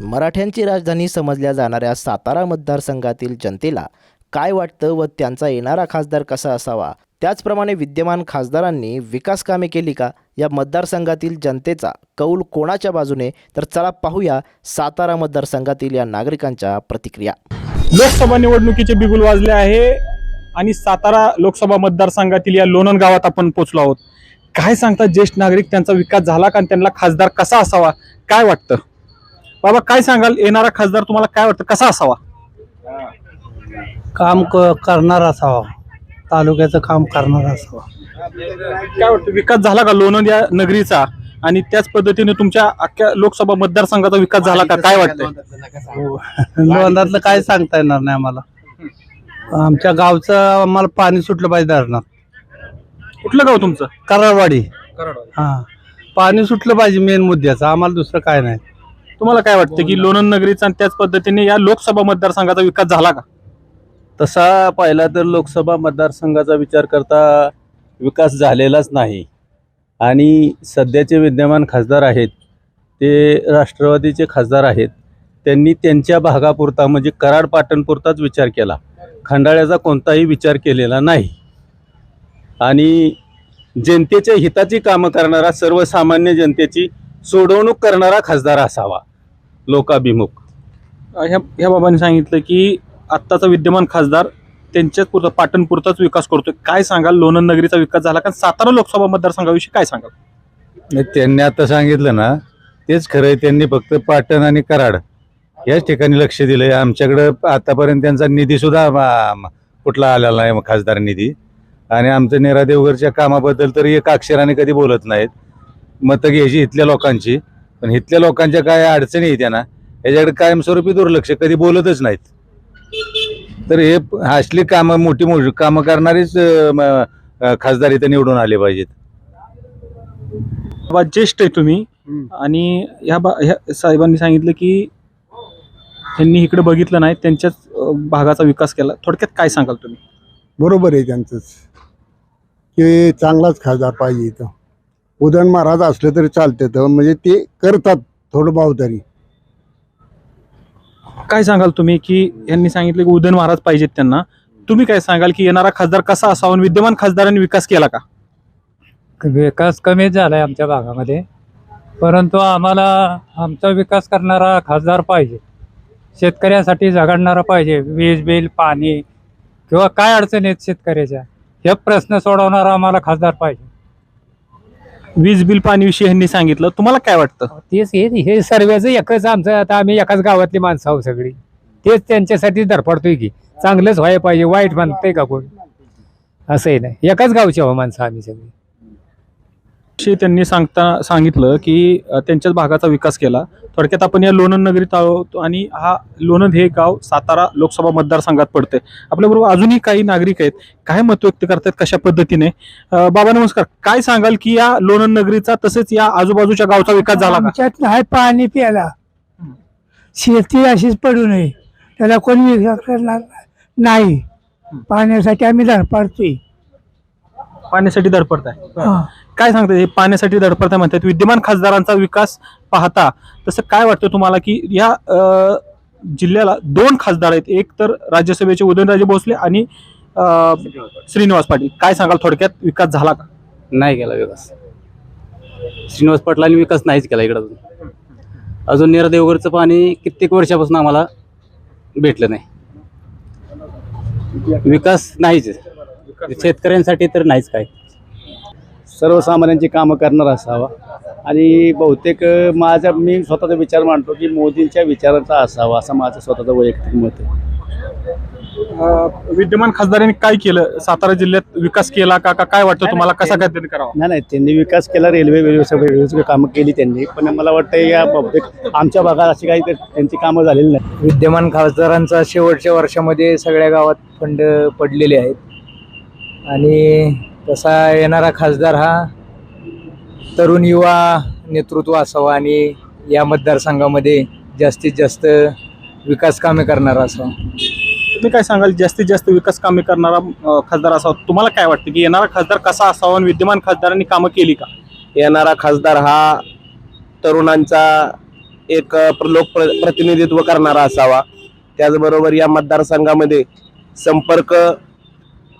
मराठ्यांची राजधानी समजल्या जाणाऱ्या सातारा मतदारसंघातील जनतेला काय वाटतं व त्यांचा येणारा खासदार कसा असावा? त्याचप्रमाणे विद्यमान खासदारांनी विकास कामे केली का? या मतदारसंघातील जनतेचा कौल कोणाच्या बाजूने? तर चला पाहूया सातारा मतदारसंघातील या नागरिकांच्या प्रतिक्रिया. लोकसभा निवडणुकीचे बिगुल वाजले आहे आणि सातारा लोकसभा मतदारसंघातील या लोणन गावात आपण पोहोचलो आहोत. काय सांगतात ज्येष्ठ नागरिक? त्यांचा विकास झाला का? आणि त्यांना खासदार कसा असावा? काय वाटतं? बाबा काय सांगाल? येणारा खासदार तुम्हाला काय वाटतं? कसा असावा? काम क करणार असावा. तालुक्याचं काम करणार असावा. काय वाटतं? विकास झाला का लोणंद या नगरीचा? आणि त्याच पद्धतीने तुमच्या अख्ख्या लोकसभा मतदारसंघाचा विकास झाला का? काय वाटतंय? लोंधातलं काय सांगता येणार नाही आम्हाला. आमच्या गावचं आम्हाला पाणी सुटलं पाहिजे धरणात. कुठलं गाव तुमचं? कराडवाडी. हा. पाणी सुटलं पाहिजे मेन मुद्द्याचं. आम्हाला दुसरं काय नाही. तुम्हाला काय वाटतं की लोणंद नगरीचा आणि त्याच पद्धतीने या लोकसभा मतदारसंघाचा विकास झाला का? तसा पाहिला तर लोकसभा मतदारसंघाचा विचार करता विकास झालेलाच नाही. आणि सध्याचे विद्यमान खासदार आहेत ते राष्ट्रवादीचे खासदार आहेत त्यांनी त्यांच्या भागापुरता म्हणजे कराड पाटणपुरताच विचार केला. खंडाळ्याचा कोणताही विचार केलेला नाही. आणि जनतेच्या हिताची कामं करणारा सर्वसामान्य जनतेची सोडवणूक करणारा खासदार असावा. लोकाभिमुख. ह्या ह्या बाबांनी सांगितलं की आत्ताचा विद्यमान खासदार त्यांच्याच पुरता पाटणपुरताच विकास करतोय. काय सांगाल? लोणंद नगरीचा विकास झाला का? सातारा लोकसभा मतदारसंघाविषयी काय सांगाल? नाही, त्यांनी आता सांगितलं ना तेच खरं आहे त्यांनी फक्त पाटण आणि कराड याच ठिकाणी लक्ष दिलंय. आमच्याकडं आतापर्यंत त्यांचा निधी सुद्धा कुठला आलेला नाही खासदार निधी. आणि आमचं नेरा देवघरच्या कामाबद्दल तर एक अक्षराने कधी बोलत नाहीत. मतं घ्यायची इथल्या लोकांची. पण इथल्या लोकांच्या काय अडचणी आहेत ना याच्याकडे कायमस्वरूपी दुर्लक्ष कधी बोलतच नाहीत. तर हे असली कामं मोठी मोठी कामं करणारीच खासदार इथं निवडून आले पाहिजेत. बाबा ज्येष्ठ आहे तुम्ही आणि ह्या ह्या साहेबांनी सांगितलं की त्यांनी इकडे बघितलं नाही त्यांच्याच भागाचा विकास केला. थोडक्यात काय सांगाल तुम्ही? बरोबर आहे त्यांचंच. की चांगलाच खासदार पाहिजे इथं. उदयन महाराज असले तरी चालते तर म्हणजे ते करतात थोडं भाव तरी काय सांगाल तुम्ही की यांनी सांगितलं की उदयन महाराज पाहिजेत त्यांना? तुम्ही काय सांगाल की येणारा खासदार कसा असावा आणि विद्यमान खासदारांनी विकास केला का? विकास कमीच झालाय आमच्या भागामध्ये. परंतु आम्हाला आमचा विकास करणारा खासदार पाहिजे. शेतकऱ्यासाठी झगडणारा पाहिजे. वीज बिल पाणी किंवा काय अडचणी आहेत शेतकऱ्याच्या हे प्रश्न सोडवणारा आम्हाला खासदार पाहिजे. वीज बिल पाणीविषयी ह्यांनी सांगितलं. तुम्हाला काय वाटतं? तेच हे हे सर्वेचं एकच आमचं आता आम्ही एकाच गावातली माणसं आहोत सगळी. तेच त्यांच्यासाठी धडपडतोय की चांगलंच व्हायला पाहिजे वाईट म्हणतंय का कोण? असंही नाही एकाच गावची आहो माणसं आम्ही सगळी. विषयी त्यांनी सांगता सांगितलं की त्यांच्याच भागाचा विकास केला. थोडक्यात आपण या लोणंद नगरीत आहोत आणि हा लोणंद हे गाव सातारा लोकसभा मतदारसंघात पडते आपल्याबरोबर अजूनही काही नागरिक आहेत काय मत व्यक्त करतात कशा पद्धतीने? बाबा नमस्कार काय सांगाल की या लोणंद नगरीचा तसेच या आजूबाजूच्या गावचा विकास झाला आमच्यात नाही पाणी प्यायला. शेती अशीच पडू नये. त्याला कोणी करणार नाही. पाण्यासाठी आम्ही धडपडतोय. पाण्यासाठी धडपडत आहे हा. काय सांगतात हे पाण्यासाठी धडपडताय म्हणतात. विद्यमान खासदारांचा विकास पाहता तसं काय वाटतं तुम्हाला की या जिल्ह्याला दोन खासदार आहेत. एक तर राज्यसभेचे उदयनराजे भोसले आणि श्रीनिवास पाटील. काय सांगाल थोडक्यात? विकास झाला का? नाही केला विकास. श्रीनिवास पाटलांनी विकास नाहीच केला इकडं अजून. अजून नेर देवगडचं पाणी कित्येक वर्षापासून आम्हाला भेटलं नाही. विकास नाहीच शेतकऱ्यांसाठी तर नाहीच काय. सर्वसामान्यांची कामं करणार असावा. आणि बहुतेक माझा मी स्वतःचा विचार मांडतो की मोदींच्या विचारांचा असावा असं माझं स्वतःचं वैयक्तिक मत आहे. विद्यमान खासदारांनी काय केलं? सातारा जिल्ह्यात विकास केला का? का काय वाटतं तुम्हाला? कसा काय तरी करावा? नाही नाही त्यांनी विकास केला रेल्वे वेळेवर सगळे कामं केली त्यांनी. पण मला वाटतं या बहुतेक आमच्या भागात अशी काही तर त्यांची कामं झालेली नाही. विद्यमान खासदारांचा शेवटच्या वर्षामध्ये सगळ्या गावात फंड पडलेले आहेत. आणि तसा येणारा खासदार हा तरुण युवा नेतृत्व असावा आणि या मतदारसंघामध्ये जास्तीत जास्त विकास कामे करणारा असावा. तुम्ही काय सांगाल? जास्तीत जास्त विकास कामे करणारा अ, खासदार असावा. तुम्हाला काय वाटतं की येणारा खासदार कसा असावा आणि विद्यमान खासदारांनी कामं केली का? येणारा खासदार हा तरुणांचा एक प्र- प्रतिनिधित्व करणारा असावा. त्याचबरोबर या मतदारसंघामध्ये संपर्क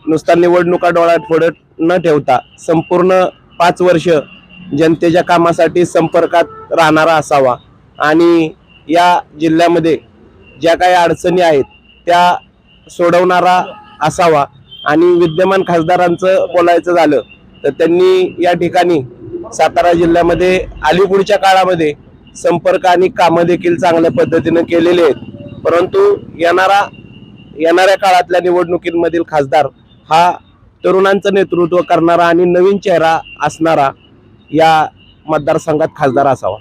नुसता निवडणुका डोळ्यात फोडत न ठेवता संपूर्ण पाच वर्ष जनतेच्या कामासाठी संपर्कात राहणारा असावा. आणि या जिल्ह्यामध्ये ज्या काही अडचणी आहेत त्या सोडवणारा असावा. आणि विद्यमान खासदारांचं बोलायचं झालं तर त्यांनी या ठिकाणी सातारा जिल्ह्यामध्ये अलीकडच्या काळामध्ये संपर्क आणि कामं देखील चांगल्या पद्धतीनं केलेले आहेत. परंतु येणारा येणाऱ्या काळातल्या निवडणुकींमधील खासदार हा तरुणांचं नेतृत्व करणारा आणि नवीन चेहरा असणारा या मतदारसंघात खासदार असावा.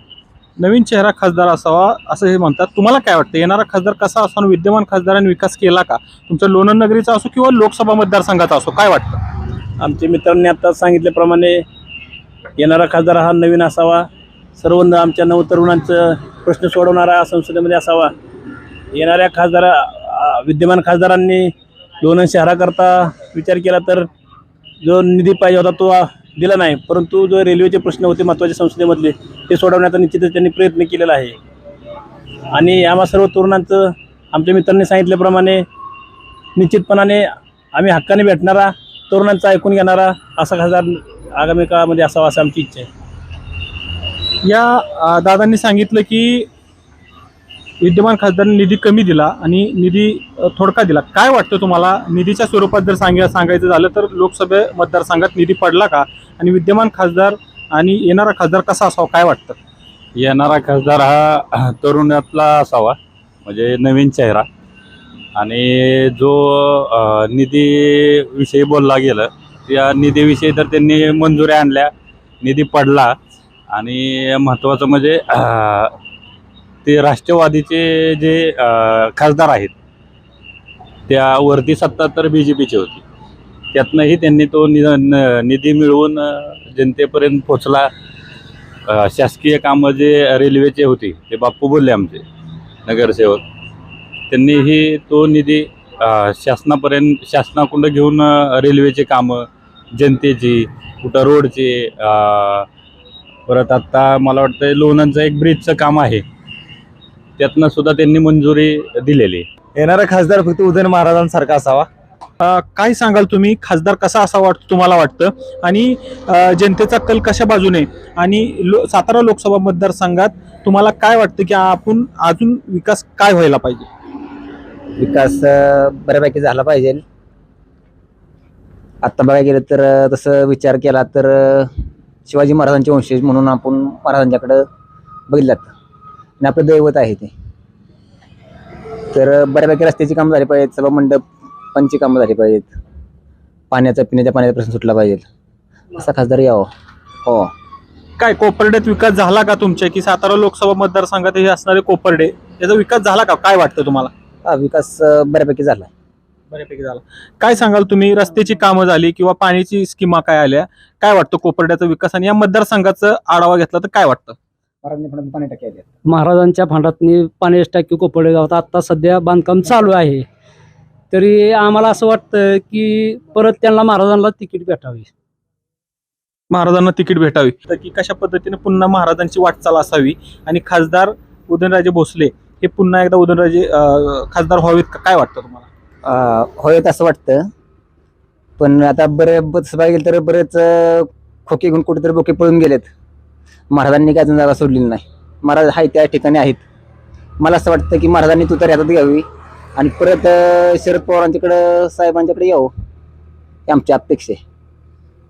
नवीन चेहरा खासदार असावा असं हे म्हणतात. तुम्हाला काय वाटतं? येणारा खासदार कसा असावा विद्यमान खासदारांनी विकास केला का? तुमच्या लोणंद नगरीचा असो किंवा लोकसभा मतदारसंघाचा असो काय वाटतं? आमच्या मित्रांनी आता सांगितल्याप्रमाणे येणारा खासदार हा नवीन असावा. सर्व आमच्या नवतरुणांचं प्रश्न सोडवणारा संसदेमध्ये असावा. येणाऱ्या खासदार विद्यमान खासदारांनी लोणंद शहराकरता विचार केला तर जो निधी पाहिजे होता तो दिला नाही. परंतु जो रेल्वेचे प्रश्न होते महत्त्वाचे संसदेमधले ते सोडवण्याचा निश्चितच त्यांनी प्रयत्न केलेला आहे. आणि आम्हा सर्व तरुणांचं आमच्या मित्रांनी सांगितल्याप्रमाणे निश्चितपणाने आम्ही हक्काने भेटणारा तरुणांचा ऐकून घेणारा असा खासदार आगामी काळामध्ये असावा असं आमची इच्छा आहे. या दादांनी सांगितलं की विद्यमान खासदारांनी निधी कमी दिला आणि निधी थोडका दिला. काय वाटतं तुम्हाला? निधीच्या स्वरूपात जर सांगा सांगायचं झालं तर लोकसभे मतदारसंघात निधी पडला का? आणि विद्यमान खासदार आणि येणारा खासदार कसा असावा? काय वाटतं? येणारा खासदार हा तरुणातला असावा म्हणजे नवीन चेहरा. आणि जो निधीविषयी बोलला गेलं या निधीविषयी तर त्यांनी मंजुऱ्या आणल्या निधी पडला. आणि महत्त्वाचं म्हणजे ते राष्ट्रवादीचे जे खासदार आहेत त्यावरती सत्ता तर बी जे पीची होती. त्यातनंही त्यांनी तो नि न- निधी मिळवून जनतेपर्यंत पोचला शासकीय कामं जे रेल्वेचे होते ते बाप्पू बोलले आमचे नगरसेवक. त्यांनीही तो निधी शासनापर्यंत शासनाकडं घेऊन रेल्वेचे कामं जनतेची कुठं रोडचे परत आत्ता मला वाटतं लोणंदचं एक ब्रिजचं काम आहे. त्यातनं सुद्धा त्यांनी मंजुरी दिलेली. आहे येणारा खासदार फक्त उदयन महाराजांसारखा असावा. अ, काय सांगाल तुम्ही? खासदार कसा असा वाटतो तुम्हाला वाटतं? आणि अ, जनतेचा कल कशा बाजूने? आणि लो सातारा लोकसभा मतदारसंघात तुम्हाला काय वाटतं की आपण अजून विकास काय व्हायला पाहिजे? विकास अं, बऱ्यापैकी झाला पाहिजे. आत्ता बघायला गेलं तर अं, तसं विचार केला तर अं, शिवाजी महाराजांचे वंशज म्हणून आपण महाराजांच्याकडं बघितलात आणि आपलं दैवत आहे ते. तर बऱ्यापैकी रस्त्याची कामं झाली पाहिजेत सभा मंडप पंची कामं झाली पाहिजेत. पाण्याचा पिण्याच्या पाण्याचा प्रश्न सुटला पाहिजे असा खासदार यावं. हो. काय कोपर्ड्यात विकास झाला का तुमच्या? की सातारा लोकसभा मतदारसंघात हे असणारे कोपर्डे याचा विकास झाला का? काय वाटतं तुम्हाला? हा विकास अं, बऱ्यापैकी झाला. बऱ्यापैकी झाला. काय सांगाल तुम्ही? रस्त्याची कामं झाली किंवा पाण्याची स्कीमा काय आल्या? काय वाटतं कोपर्ड्याचा विकास? आणि या मतदारसंघाचा आढावा घेतला तर काय वाटतं? महाराजांनी पाणी टाकी आली महाराजांच्या फंडातनी पाण्याची टाकी कोपडे गावात. आता सध्या बांधकाम चालू आहे. तरी आम्हाला असं वाटतं की परत त्यांना महाराजांना तिकीट भेटावी. महाराजांना तिकीट भेटावी. तर की कशा पद्धतीने पुन्हा महाराजांची वाटचाल असावी आणि खासदार उदयनराजे भोसले हे पुन्हा एकदा उदयनराजे खासदार व्हावेत का? काय वाटतं तुम्हाला? होय असं वाटतं. पण आता बरे बरेच बघायला गेलं तर बरेच खोके घेऊन कुठेतरी बोके पळून गेलेत. महाराजांनी काय अजून जागा सोडलेली नाही. महाराज आहे त्या ठिकाणी आहेत. मला असं वाटतं की महाराजांनी तुतारी हातात घ्यावी. आणि परत शरद पवारांच्याकडं साहेबांच्याकडे यावं. हे आमची अपेक्षा आहे.